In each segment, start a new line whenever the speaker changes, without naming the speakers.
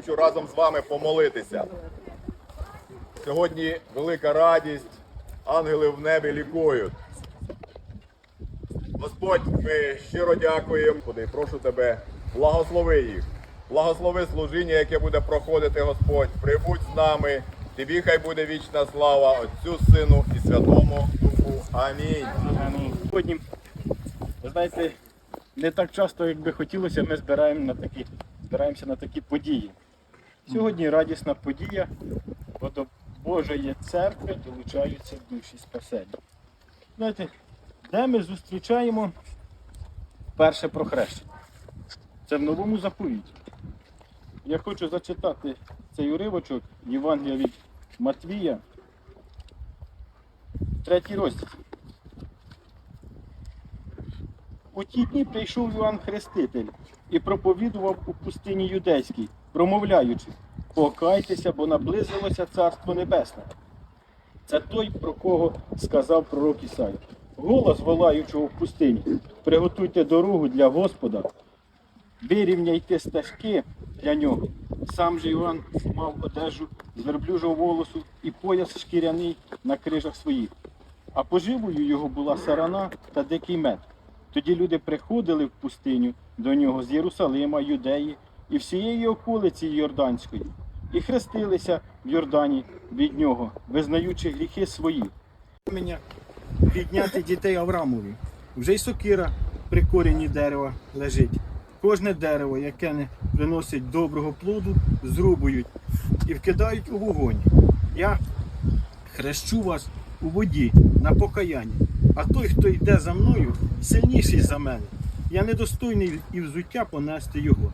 хочу разом з вами помолитися. Сьогодні велика радість, ангели в небі лікують. Господь, ми щиро дякуємо. Прошу тебе, благослови їх. Благослови служіння, яке буде проходити Господь. Прибудь з нами. Тобі хай буде вічна слава Отцю, Сину і Святому Духу. Амінь.
Амінь. Сьогодні, ви знаєте, не так часто, як би хотілося, ми збираємо на такі, збираємося на такі події. Сьогодні радісна подія, бо до Божої церкви долучаються душі спасення. Знаєте, де ми зустрічаємо перше прохрещення? Це в новому заповіті. Я хочу зачитати цей уривочок Євангелія від Матвія, третій розділ. У ті дні прийшов Іоанн Хреститель і проповідував у пустині юдейській, промовляючи, покайтеся, бо наблизилося Царство Небесне. Це той, про кого сказав пророк Ісай. Голос волаючого в пустині. Приготуйте дорогу для Господа, вирівняйте стежки для нього. Сам же Іван мав одежу з верблюжого волосу і пояс шкіряний на крижах своїх. А поживою його була сарана та дикий мед. Тоді люди приходили в пустиню до нього з Єрусалима, Юдеї і всієї околиці Йорданської, і хрестилися в Йордані від нього, визнаючи гріхи свої. Підняти дітей Аврамові. Вже й сокира при корінні дерева лежить. Кожне дерево, яке не приносить доброго плоду, зрубують і вкидають у вогонь. Я хрещу вас у воді на покаяння. А той, хто йде за мною, сильніший за мене. Я недостойний і взуття понести його.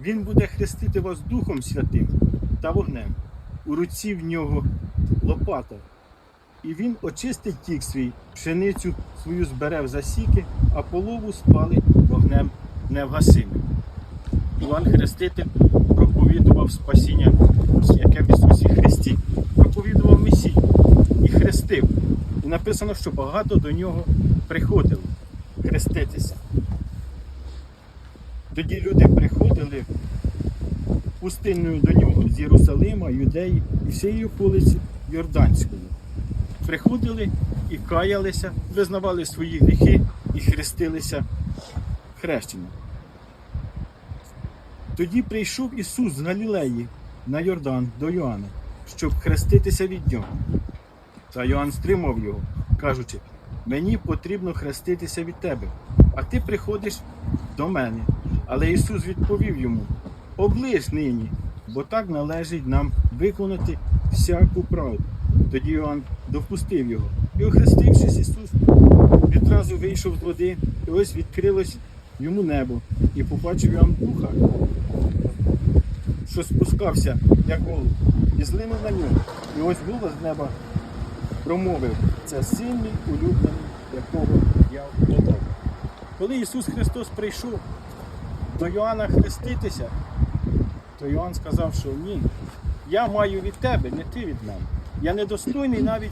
Він буде хрестити вас Духом Святим та вогнем. У руці в нього лопата. І він очистить тік свій, пшеницю свою збере в засіки, а полову спалить вогнем невгасимим. Іван Хреститель проповідував спасіння, яке в Ісусі Христі, проповідував Месію і хрестив. І написано, що багато до нього приходили хреститися. Тоді люди приходили пустинною до нього з Єрусалима, Юдеї і всієї околиці Йорданської. Приходили і каялися, визнавали свої гріхи і хрестилися хрещенням. Тоді прийшов Ісус з Галілеї на Йордан до Йоанна, щоб хреститися від нього. Та Йоанн стримав його, кажучи, мені потрібно хреститися від тебе, а ти приходиш до мене. Але Ісус відповів йому: оближ нині, бо так належить нам виконати всяку правду. Тоді Йоанн допустив його. І охрестившись, Ісус відразу вийшов з води, і ось відкрилось йому небо, і побачив Йоанн духа, що спускався, як голуб, і злинув на нього. І ось голос з неба промовив, це мій улюблений, якого я обрав. Коли Ісус Христос прийшов до Йоанна хреститися, то Йоанн сказав, що ні, я маю від тебе, не ти від мене. Я недостойний навіть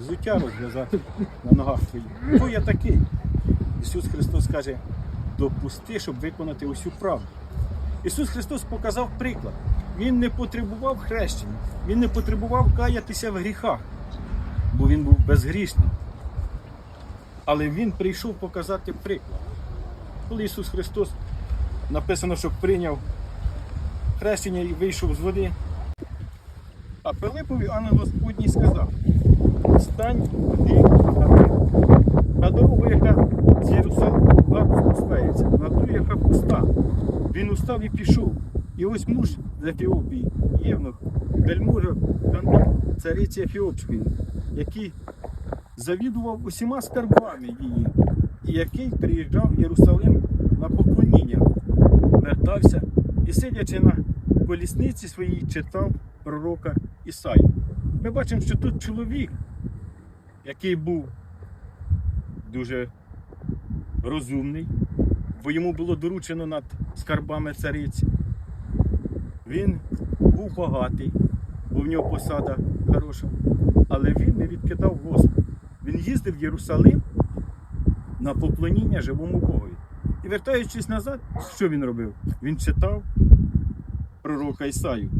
взуття розв'язати на ногах твоїх. Хто я такий? Ісус Христос каже, допусти, щоб виконати усю правду. Ісус Христос показав приклад. Він не потребував хрещення, Він не потребував каятися в гріхах, бо Він був безгрішний. Але Він прийшов показати приклад. Коли Ісус Христос написано, що прийняв хрещення і вийшов з води. А Пилипові ангел Господній сказав: Стань ти на дорогу, яка з Єрусалима спускається, на ту, яка пуста. Він устав і пішов. І ось муж з Ефіопії, Євнух, вельможа Кандид, цариці Ефіопської, який завідував усіма скарбами її, і який приїжджав в Єрусалим вертався і, сидячи на колісниці своїй, читав пророка Ісаю. Ми бачимо, що тут чоловік, який був дуже розумний, бо йому було доручено над скарбами цариці. Він був багатий, бо в нього посада хороша, але він не відкидав Господа. Він їздив в Єрусалим на поклоніння живому Богові. Вертаючись назад, що він робив? Він читав пророка Ісаю.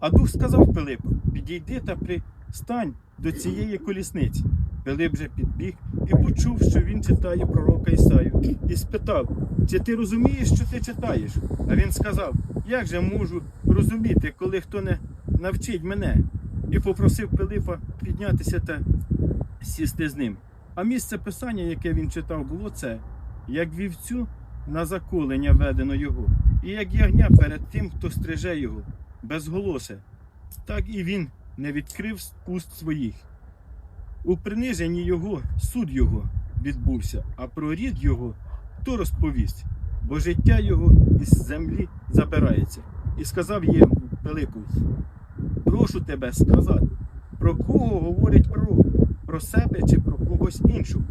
А дух сказав Пилипу: підійди та пристань до цієї колісниці. Пилип же підбіг і почув, що він читає пророка Ісаю, і спитав: Чи ти розумієш, що ти читаєш? А він сказав: Як же можу розуміти, коли хто не навчить мене? І попросив Пилипа піднятися та сісти з ним. А місце писання, яке він читав, було це: як вівцю на заколення ведено його, і як ягня перед тим, хто стриже його, безголосе, так і він не відкрив уст своїх. У приниженні його суд його відбувся, а про рід його хто розповість, бо життя його із землі забирається. І сказав йому Пилипу, прошу тебе сказати, про кого говорить пророк, про себе чи про когось іншого.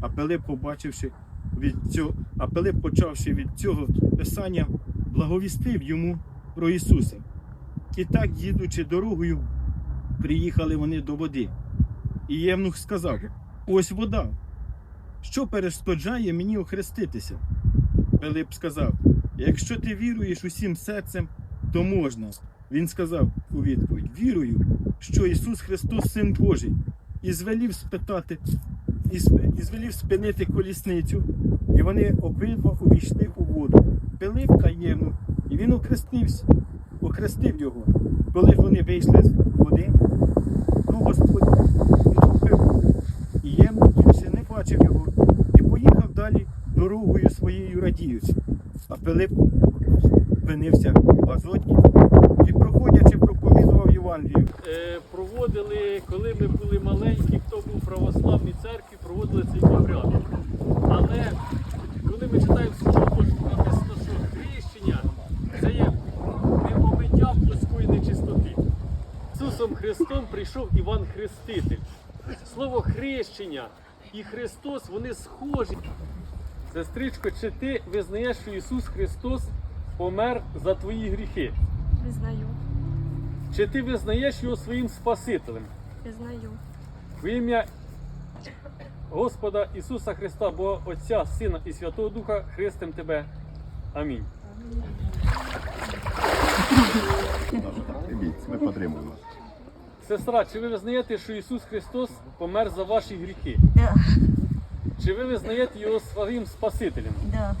А Пилип, побачивши від цього, а Пилип, почавши від цього писання, благовістив йому про Ісуса. І так, їдучи дорогою, приїхали вони до води. І Євнух сказав: Ось вода. Що перешкоджає мені охреститися? Пилип сказав: Якщо ти віруєш усім серцем, то можна. Він сказав у відповідь: Вірую, що Ісус Христос Син Божий, і звелів спитати, і звелів спинити колісницю, і вони обидва увійшли у воду. Пилип та Євнух, і він охрестився, охрестив його. Коли ж вони вийшли з води, то Господь відкупив. І Євнух більше не бачив його і поїхав далі дорогою своєю радіючи. А Пилип спинився в Азоті і, проходячи, проповідував Євангелію.
е, проводили, коли ми були маленькі, хто був в православній церкві, проводили цей обряд. Але коли ми читаємо Слово Боже, написано, що хрещення це є непомиття плоской нечистоти. Ісусом Христом прийшов Іван Хреститель. Слово хрещення і Христос вони схожі. Сестричко, чи ти визнаєш, що Ісус Христос помер за твої гріхи?
Визнаю,
Чи ти визнаєш його своїм Спасителем?
визнаю.
В ім'я Господа Ісуса Христа, Бога Отця, Сина і Святого Духа, хрестим тебе. Амінь.
Ми підтримуємо.
Сестра, чи ви визнаєте, що Ісус Христос помер за ваші гріхи?
Да,
Чи ви визнаєте Його своїм Спасителем?
да.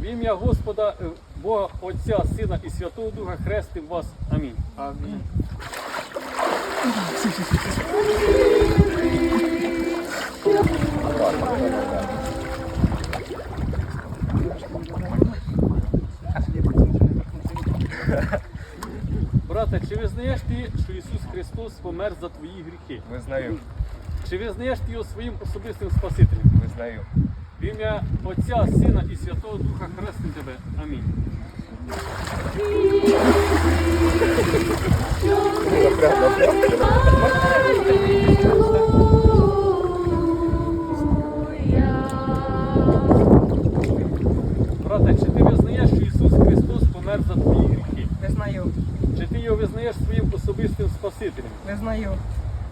В ім'я Господа е, Бога Отця, Сина і Святого Духа хрестим вас. Амінь.
Амінь.
Брате, чи визнаєш ти, що Ісус Христос помер за твої гріхи?
Визнаю,
Чи визнаєш ти його своїм особистим Спасителем?
визнаю.
В ім'я Отця, Сина і Святого Духа хрестим тебе. Амінь.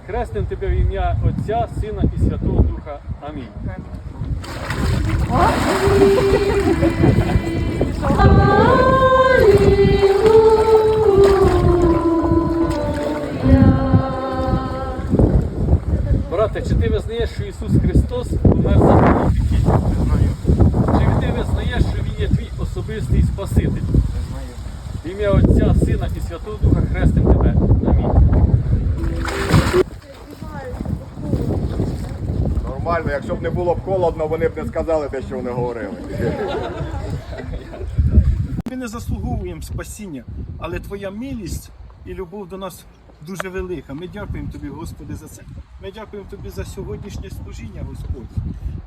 Хрестим тебе в ім'я Отця, Сина і Святого Духа. Амінь. Брате, чи ти визнаєш, що Ісус Христос помер за твої гріхи? Чи ти визнаєш, що Він є твій особистий Спаситель?
Визнаю.
В ім'я Отця, Сина і Святого Духа хрестим тебе. Амінь.
Нормально, якщо б не було б холодно, вони б не сказали те, що вони говорили.
Ми не заслуговуємо спасіння, але Твоя милість і любов до нас дуже велика. Ми дякуємо Тобі, Господи, за це. Ми дякуємо Тобі за сьогоднішнє служіння, Господь,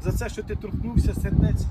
за це, що Ти торкнувся сердець